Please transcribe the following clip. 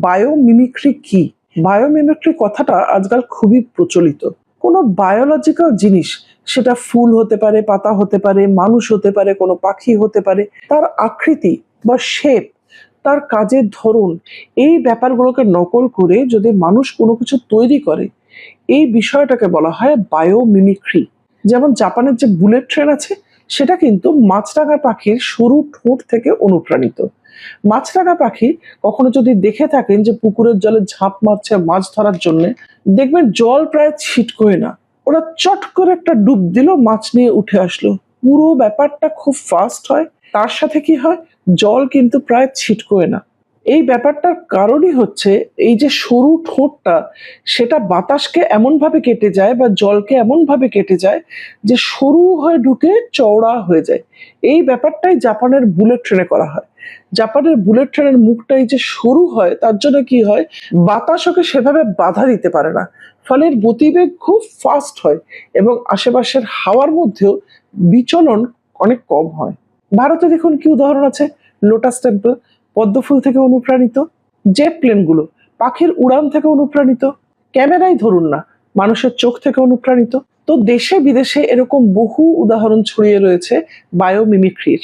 Biomimicry কি? Biomimicry কথাটা আজকাল খুবই প্রচলিত। কোনো বায়োলজিক্যাল জিনিস সেটা ফুল হতে পারে, পাতা হতে পারে, মানুষ হতে পারে, কোনো পাখি হতে পারে, তার আকৃতি বা শেপ তার কাজের ধরন, এই ব্যাপারগুলোকে নকল করে যদি মানুষ কোনো কিছু তৈরি করে, এই বিষয়টাকে বলা হয় বায়োমিমিক্রি যেমন জাপানের যে বুলেট ট্রেন আছে সেটা কিন্তু মাছরাঙা পাখির সরু ঠোঁট থেকে অনুপ্রাণিত। মাছরাঙা পাখি কখনো যদি দেখে থাকেন যে পুকুরের জলে ঝাঁপ মারছে মাছ ধরার জন্য, দেখবেন জল প্রায় ছিটকোয় না। ওরা চট করে একটা ডুব দিল, মাছ নিয়ে উঠে আসলো। পুরো ব্যাপারটা খুব ফাস্ট হয়। তার সাথে কি হয়? জল কিন্তু প্রায় ছিটকোয় না। এই ব্যাপারটার কারণই হচ্ছে এই যে সরু ঠোঁটটা, সেটা বাতাসকে এমনভাবে কেটে যায় বা জলকে এমনভাবে কেটে যায় যে সরু হয়ে ঢুকে চওড়া হয়ে যায়। এই ব্যাপারটাই জাপানের বুলেট ট্রেনে করা হয়। জাপানের বুলেট ট্রেনের মুখটাই যে সরু হয়, তার জন্য কি হয়, বাতাস ওকে সেভাবে বাধা দিতে পারে না। ফলে এর গতিবেগ খুব ফাস্ট হয় এবং আশেপাশের হাওয়ার মধ্যেও বিচলন অনেক কম হয়। ভারতে দেখুন কি উদাহরণ আছে লোটাস টেম্পল পদ্মফুল থেকে অনুপ্রাণিত জেট প্লেনগুলো, পাখির উড়ান থেকে অনুপ্রাণিত, ক্যামেরাই ধরুন না, মানুষের চোখ থেকে অনুপ্রাণিত। তো দেশে বিদেশে এরকম বহু উদাহরণ ছড়িয়ে রয়েছে বায়োমিমিক্রির